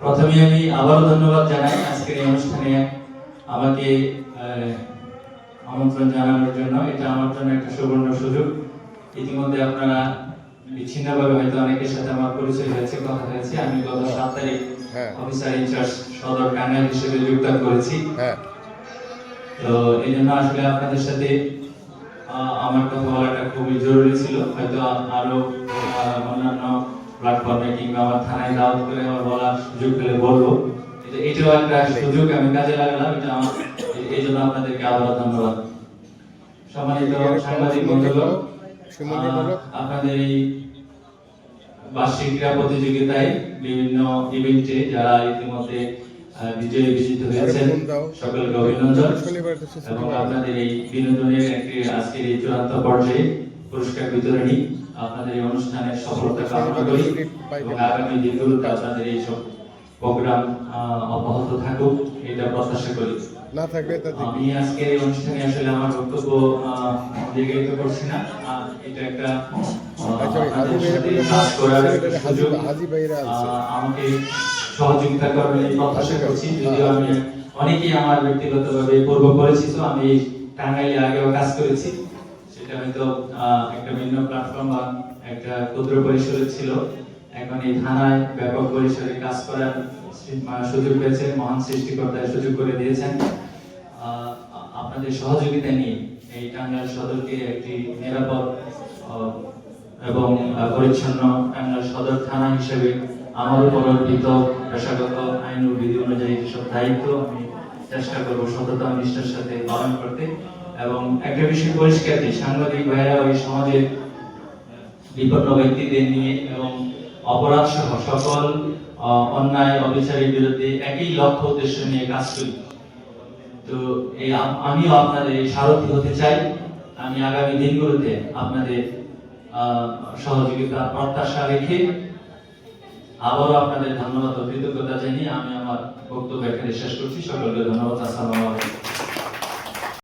প্রথমে আমি আবারও ধন্যবাদ জানাই আজকের এই অনুষ্ঠানে আমাকে আমন্ত্রণ জানানোর জন্য। এটা আমার জন্য একটা সুবর্ণ সুযোগ। ইতিমধ্যে আপনারা বিচ্ছিন্নভাবে হয়তো অনেকের সাথে আমার পরিচয় হয়েছে কথা হয়েছে। আমি গত সাত তারিখ হ্যাঁ। অফিসার ইনচার্জ সদর টাঙ্গাইল হিসেবে যোগদান করেছি। হ্যাঁ। তো এই জন্য আসলে আপনাদের সাথে আমার কথা বলাটা খুবই জরুরি ছিল। হয়তো আরও অন্যান্য প্ল্যাটফর্মে কিংবা আমার থানায় দাওয়াত করে আমার বলার সুযোগ পেলে বলব। এটাও একটা সুযোগ আমি কাজে লাগালাম এটা আমার এই জন্য আপনাদেরকে আবার ধন্যবাদ। সম্মানিত সাংবাদিক বন্ধুগণ। আপনাদের এই বার্ষিক ক্রীড়া প্রতিযোগিতায় বিভিন্ন ইভেন্টে যারা ইতিমধ্যে বিজয়ী বিজিত হয়েছেন সকলকে অভিনন্দন। এবং আপনাদের এই বিনোদনের একটি আজকের এই চূড়ান্ত পর্যায়ে পুরস্কার বিতরণী আপনাদের এই অনুষ্ঠানের সফলতা কামনা করি এবং আগামী দিনগুলোতে আপনাদের এই সব প্রোগ্রাম অব্যাহত থাকুক এটা প্রত্যাশা করি। না আমি আজকের এই অনুষ্ঠানে আসলে আমার বক্তব্য দীর্ঘায়িত করছি না। এটা একটা আচ্ছা, আমাকে সহযোগিতা করবেন এই প্রত্যাশা করছি। যদিও আমি অনেকেই আমার ব্যক্তিগতভাবে পূর্ব পরিচিত আমি টাঙ্গাইলে আগেও কাজ করেছি। সেটা হয়তো একটা ভিন্ন প্ল্যাটফর্ম বা একটা ক্ষুদ্র পরিসরে ছিল। এখন এই থানায় ব্যাপক পরিসরে কাজ করার সুযোগ পেয়েছে, মহান সৃষ্টিকর্তা এই সুযোগ করে দিয়েছেন। আপনাদের সহযোগিতা নিয়ে এই টাঙ্গাইল সদরকে একটি নিরাপদ এবং পরিচ্ছন্ন টাঙ্গাইল সদর থানা হিসেবে আমার উপর অর্পিত পেশাগত আইন ও বিধি অনুযায়ী যেসব দায়িত্ব, আমি চেষ্টা করব সততা নিষ্ঠার সাথে পালন করতে। এবং একটা বিষয় পরিষ্কার যে সাংবাদিক ভাইয়েরা ওই সমাজের বিপন্ন ব্যক্তিদের নিয়ে এবং অপরাধ সহ সকল অন্যায়, অবিচারের বিরুদ্ধে একই লক্ষ্য, উদ্দেশ্য নিয়ে কাজ করি। তো এই আমিও আপনাদের সারথি হতে চাই। আমি আগামী দিনগুলোতে আপনাদের সহযোগিতা প্রত্যাশা রেখে আবারও আপনাদের ধন্যবাদ ও কৃতজ্ঞতা জানিয়ে আমি আমার বক্তব্য এখানে শেষ করছি। সকলকে ধন্যবাদ। আসসালামু আলাইকুম।